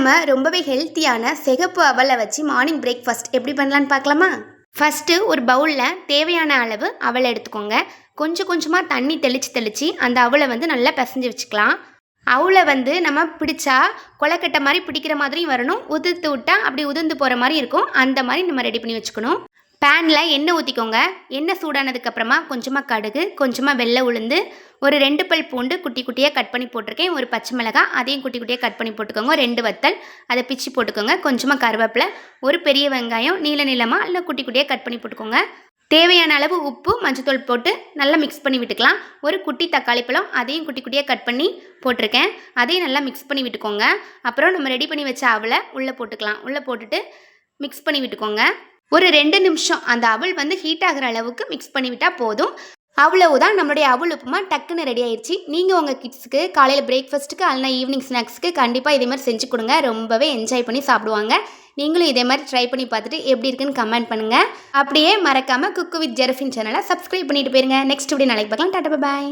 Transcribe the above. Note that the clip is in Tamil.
நம்ம ரொம்பவே ஹெல்த்தியான சிகப்பு அவலை வச்சு மார்னிங் பிரேக்ஃபாஸ்ட் எப்படி பண்ணலான்னு பார்க்கலாமா? ஃபஸ்ட்டு ஒரு பவுலில் தேவையான அளவு அவலை எடுத்துக்கோங்க. கொஞ்சம் கொஞ்சமாக தண்ணி தெளித்து தெளித்து அந்த அவலை வந்து நல்லா பிசைஞ்சு வச்சுக்கலாம். அவளை வந்து நம்ம பிடிச்சா கொலக்கட்டை மாதிரி பிடிக்கிற மாதிரியும் வரணும். உதிர்த்து விட்டா அப்படி உதிர்ந்து போகிற மாதிரி இருக்கும். அந்த மாதிரி நம்ம ரெடி பண்ணி வச்சுக்கணும். பேனில் எண்ணெய் ஊற்றிக்கோங்க எண்ணெய் சூடானதுக்கப்புறமா கொஞ்சமாக கடுகு கொஞ்சமாக வெள்ளை உளுந்து ஒரு ரெண்டு பல் பூண்டு குட்டி குட்டியாக கட் பண்ணி போட்டிருக்கேன். ஒரு பச்சை மிளகாய் அதையும் குட்டி குட்டியாக கட் பண்ணி போட்டுக்கோங்க. ரெண்டு வத்தல் அதை பிச்சு போட்டுக்கோங்க. கொஞ்சமாக கருவேப்பிலை ஒரு பெரிய வெங்காயம் நீல நீளமாக இல்லை குட்டி குட்டியாக கட் பண்ணி போட்டுக்கோங்க. தேவையான அளவு உப்பு மஞ்சத்தூள் போட்டு நல்லா மிக்ஸ் பண்ணி விட்டுக்கலாம். ஒரு குட்டி தக்காளி பழம் அதையும் குட்டி குட்டியாக கட் பண்ணி போட்டிருக்கேன். அதையும் நல்லா மிக்ஸ் பண்ணி விட்டுக்கோங்க. அப்புறம் நம்ம ரெடி பண்ணி வச்ச அவளை உள்ளே போட்டுக்கலாம். உள்ளே போட்டுட்டு மிக்ஸ் பண்ணி விட்டுக்கோங்க. ஒரு ரெண்டு நிமிஷம். அந்த அவள் வந்து ஹீட் ஆகிற அளவுக்கு மிக்ஸ் பண்ணிவிட்டால் போதும். அவ்வளவுதான் நம்மளுடைய அவள் உப்புமா டக்குன்னு ரெடி ஆயிடுச்சு நீங்கள் உங்கள் கிட்ஸுக்கு காலையில் பிரேக்ஃபாஸ்ட்டுக்கு அல்லனா ஈவினிங் ஸ்நாக்ஸ்க்கு கண்டிப்பாக இதே மாதிரி செஞ்சு கொடுங்க. ரொம்பவே என்ஜாய் பண்ணி சாப்பிடுவாங்க. நீங்களும் இதே மாதிரி ட்ரை பண்ணி பார்த்துட்டு எப்படி இருக்குன்னு கமெண்ட் பண்ணுங்கள் அப்படியே மறக்காமல் குக்கு வித் ஜெரஃபின் சேனலை சப்ஸ்கிரைப் பண்ணிட்டு போயிருங்க. நெக்ஸ்ட் வீடியோ நாளைக்கு பார்க்கலாம். டாட்டா பாய்